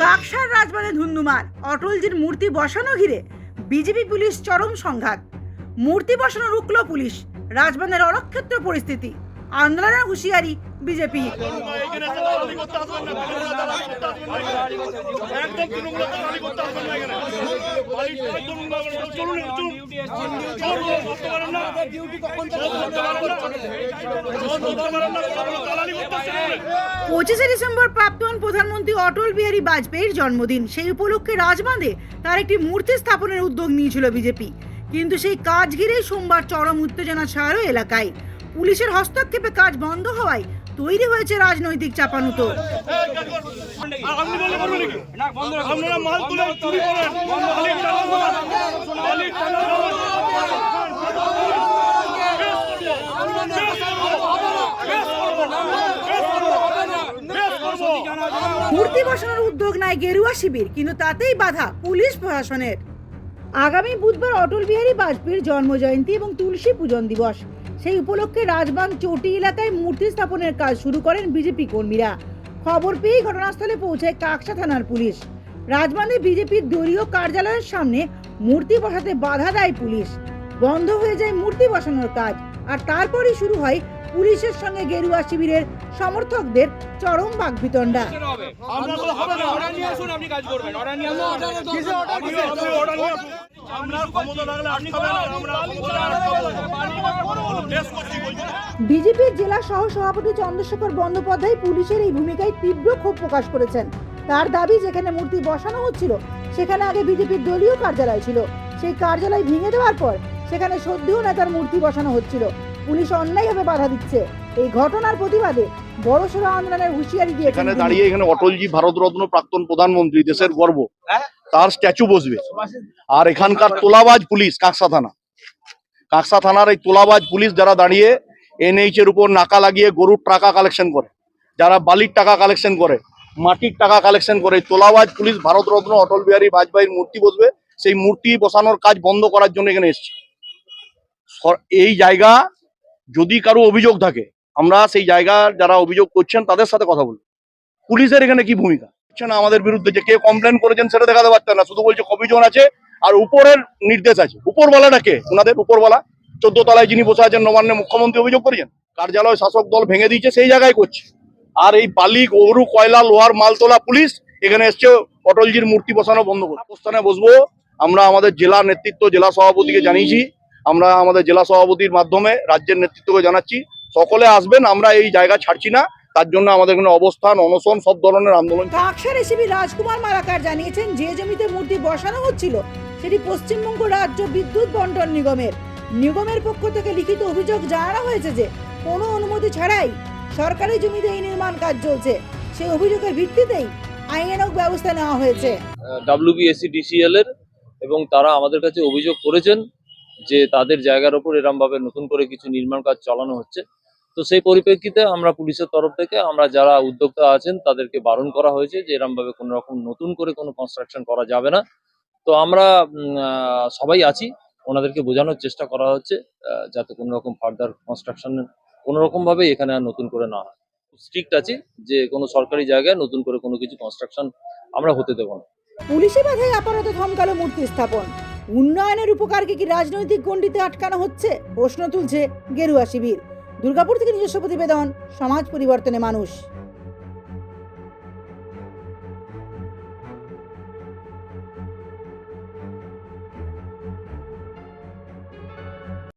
কাকসার রাজবাড়ে ধুন্ধুমার অটলজির মূর্তি বসানো ঘিরে বিজেপি পুলিশ চরম সংঘাত। মূর্তি বসানো রুকল পুলিশ রাজবাঁধের অরক্ষেত্র পরিস্থিতি, আন্দোলনের হুঁশিয়ারি বিজেপি। একদম করতে আসবেন না এখানে। চলুন। পঁচিশে ডিসেম্বর প্রাক্তন প্রধানমন্ত্রী অটল বিহারী বাজপেয়ীর জন্মদিন। সেই উপলক্ষে রাজবাঁধে তার একটি মূর্তি স্থাপনের উদ্যোগ নিয়েছিল বিজেপি। কিন্তু সেই কাজ ঘিরেই সোমবার চরম উত্তেজনা ছাড়ো এলাকায়। পুলিশের হস্তক্ষেপে কাজ বন্ধ হওয়ায় তৈরি হয়েছে রাজনৈতিক চাপানুতো। মূর্তি বসানোর উদ্যোগ নেয় গেরুয়া শিবির, কিন্তু তাতেই বাধা পুলিশ প্রশাসনের আগামী বুধবার অটল বিহারী বাজপেয়ীর জন্মজয়ন্তী এবং তুলসী পূজন দিবস সেই উপলক্ষে রাজবাঁধ চটি এলাকায় মূর্তি স্থাপনের কাজ শুরু করেন বিজেপি কর্মীরা। খবর পেয়েই ঘটনাস্থলে পৌঁছায় কাকসা থানার পুলিশ। রাজবাঁধে বিজেপির দলীয় কার্যালয়ের সামনে মূর্তি বসাতে বাধা দেয় পুলিশ। বন্ধ হয়ে যায় মূর্তি বসানোর কাজ। আর তারপরই শুরু হয় পুলিশের সঙ্গে গেরুয়া শিবিরের সমর্থকদের চরম বাগবিতণ্ডা আমরা হবে না। অর্ডার নিয়ে আসুন আপনি কাজ করবেন। অর্ডার নিয়ে আসুন। আপনি আপনি নিয়ে আসুন। আমরা ক্ষমতা থাকলে বিজেপির জেলা সহ সভাপতি চন্দ্রশেখর বন্দ্যোপাধ্যায় পুলিশের এই ভূমিকায় তীব্র ক্ষোভ প্রকাশ করেছেন। তার দাবি যেখানে মূর্তি বসানো হচ্ছিল সেখানে আগে বিজেপির দলীয় কার্যালয় ছিল। সেই কার্যালয় ভেঙে দেওয়ার পর সেখানে সদ্যও নেতার মূর্তি বসানো হচ্ছিল। পুলিশ অন্যায়ভাবে বাধা দিচ্ছে। এই ঘটনার প্রতিবাদে বড়সড় আন্দোলনের হুঁশিয়ারি দিয়েছেন এখানে দাঁড়িয়ে এখানে অটলজি ভারতরত্ন প্রাক্তন প্রধানমন্ত্রী দেশের গর্ব। তার স্ট্যাচু বসবে। আর এখানকার তোলাবাজ পুলিশ কাকসা থানা। কাকসা থানার এই তোলাবাজ পুলিশ যারা দাঁড়িয়ে এনএইচ এর উপর নাকা লাগিয়ে গরুর টাকা কালেকশন করে যারা বালির টাকা কালেকশন করে মাটির টাকা কালেকশন করে তোলাবাজ পুলিশ ভারতরত্ন অটল বিহারী বাজপেয়ীর মূর্তি বসবে সেই মূর্তি বসানোর কাজ বন্ধ করার জন্য এখানে এসেছে। এই জায়গা যদি কারও অভিযোগ থাকে আমরা সেই জায়গার যারা অভিযোগ করছেন তাদের সাথে কথা বলব। পুলিশের এখানে কি ভূমিকা? হচ্ছে না আমাদের বিরুদ্ধে যে কে কমপ্লেন করেছেন সেটা দেখাতে পারতেন না। শুধু বলছে অভিযোগ আছে আর উপরের নির্দেশ আছে। উপরওয়ালাটা কে? ওনাদের উপরওয়ালা। চোদ্দ তলায় যিনি বসে আছেন, নবান্নে মুখ্যমন্ত্রী অভিযোগ করেছেন? কার্যালয় শাসক দল ভেঙে দিয়েছে, সেই জায়গায় করছে। আর এই বালি গরু কয়লা, লোহার মাল তোলা পুলিশ এখানে এসছে, অটলজির মূর্তি বসানো বন্ধ করে অবস্থানে বসবো। আমরা আমাদের জেলা নেতৃত্ব, জেলা সভাপতিকে জানিয়েছি। আমরা আমাদের জেলা সভাপতির মাধ্যমে রাজ্যের নেতৃত্বকে জানাচ্ছি। সকলে আসবেন, আমরা এই জায়গা ছাড়ছি না। তার জন্য আমাদের এখানে অবস্থান অনশন সব ধরনের আন্দোলন। কাকসার এসিবি রাজকুমার মালাকার জানিয়েছেন যে জমিতে মূর্তি বসানো হচ্ছিল সেটি পশ্চিমবঙ্গ রাজ্য বিদ্যুৎ বন্টন নিগমের। নিগমের পক্ষ থেকে লিখিত অভিযোগ জানানো হয়েছে যে কোনো অনুমতি ছাড়াই সরকারি জমিতে এই নির্মাণ কাজ চলছে। সেই অভিযোগের ভিত্তিতেই আইনানুগ ব্যবস্থা নেওয়া হয়েছে। ডাব্লিউবিএসসি ডিসিএল এর এবং তারা আমাদের কাছে অভিযোগ করেছেন যে তাদের জায়গার ওপর এরমভাবে নতুন করে কিছু নির্মাণ কাজ চালানো হচ্ছে। তো সেই পরিপ্রেক্ষিতে আমরা পুলিশের তরফ থেকে আমরা যারা উদ্যোক্তা আছেন, তাদেরকে বারণ করা হয়েছে যে এরমভাবে কোনো রকম নতুন করে কোনো কনস্ট্রাকশন করা যাবে না। তো আমরা সবাই আছি। ওনাদেরকে বোঝানোর চেষ্টা করা হচ্ছে যাতে কোনো রকম ফার্দার কনস্ট্রাকশন কোনো রকম ভাবে এখানে আর নতুন করে না হয়। স্ট্রিক্ট আছি যে কোনো সরকারি জায়গায় নতুন করে কোনো কিছু কনস্ট্রাকশন আমরা হতে দেবো না। পুলিশি বাধায় আপাতত থমকালো মূর্তি স্থাপন। উন্নয়নের উপকারকে কি রাজনৈতিক গণ্ডিতে আটকানো হচ্ছে? প্রশ্ন তুলছে গেরুয়া শিবির। দুর্গাপুর থেকে নিজস্ব প্রতিবেদন সমাজ পরিবর্তনে মানুষ।